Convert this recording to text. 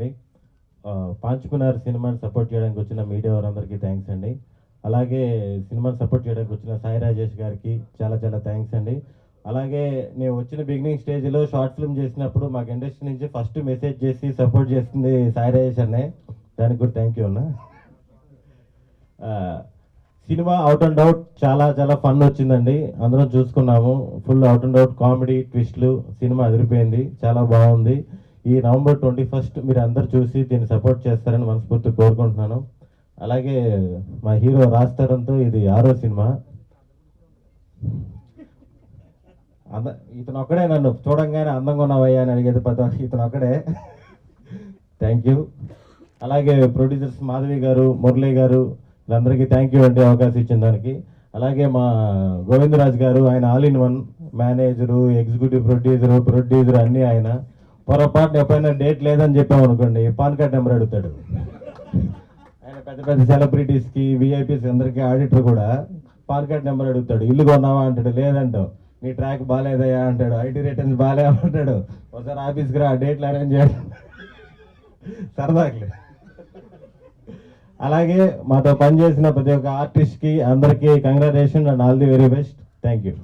అండి. పాంచుకున్నారు సినిమాని సపోర్ట్ చేయడానికి వచ్చిన మీడియా వారందరికీ థ్యాంక్స్ అండి. అలాగే సినిమాని సపోర్ట్ చేయడానికి వచ్చిన సాయి రాజేష్ గారికి చాలా చాలా థ్యాంక్స్ అండి. అలాగే నేను వచ్చిన బిగినింగ్ స్టేజ్లో షార్ట్ ఫిల్మ్ చేసినప్పుడు మాకు ఇండస్ట్రీ నుంచి ఫస్ట్ మెసేజ్ చేసి సపోర్ట్ చేస్తుంది సాయి రాజేష్ అన్నే దానికి కూడా థ్యాంక్ యూ అన్న. సినిమా అవుట్ అండ్ అవుట్ చాలా చాలా ఫన్ వచ్చిందండి. అందరం చూసుకున్నాము. Full out and out comedy ట్విస్ట్లు సినిమా అదిరిపోయింది. చాలా బాగుంది. ఈ నవంబర్ ట్వంటీ ఫస్ట్ మీరు అందరు చూసి దీన్ని సపోర్ట్ చేస్తారని మనస్ఫూర్తి కోరుకుంటున్నాను. అలాగే మా హీరో రాజ్ ఇది ఆరో సినిమా. అంద ఇతను ఒక్కడే నన్ను చూడంగానే అందంగా ఉన్నావయ్యా అని అడిగేది పెద్ద ఇతను ఒక్కడే. థ్యాంక్ యూ అలాగే ప్రొడ్యూసర్స్ మాధవి గారు మురళి గారు వీళ్ళందరికీ థ్యాంక్ యూ అండి అవకాశం ఇచ్చిన దానికి. అలాగే మా గోవిందరాజ్ గారు ఆయన all in one manager executive producer producer అన్నీ ఆయన. పొరపాటున ఎప్పుడైనా డేట్ లేదని చెప్పాం అనుకోండి పాన్ కార్డ్ నెంబర్ అడుగుతాడు. ఆయన పెద్ద పెద్ద సెలబ్రిటీస్కి విఐపీస్ అందరికీ ఆడిటర్ కూడా పాన్ కార్డ్ నెంబర్ అడుగుతాడు. ఇల్లు కొన్నావా అంటాడు. లేదంటావు. నీ ట్రాక్ బాగాలేదయ్యా అంటాడు. ఐటీ రిటర్న్స్ బాగాలేవా అంటాడు. ఒకసారి ఆఫీస్కి రా డేట్లు అరేంజ్ చేయాలి సరదాకి అలాగే మాతో పనిచేసిన ప్రతి ఒక్క ఆర్టిస్ట్కి అందరికీ congratulation and all the very best thank you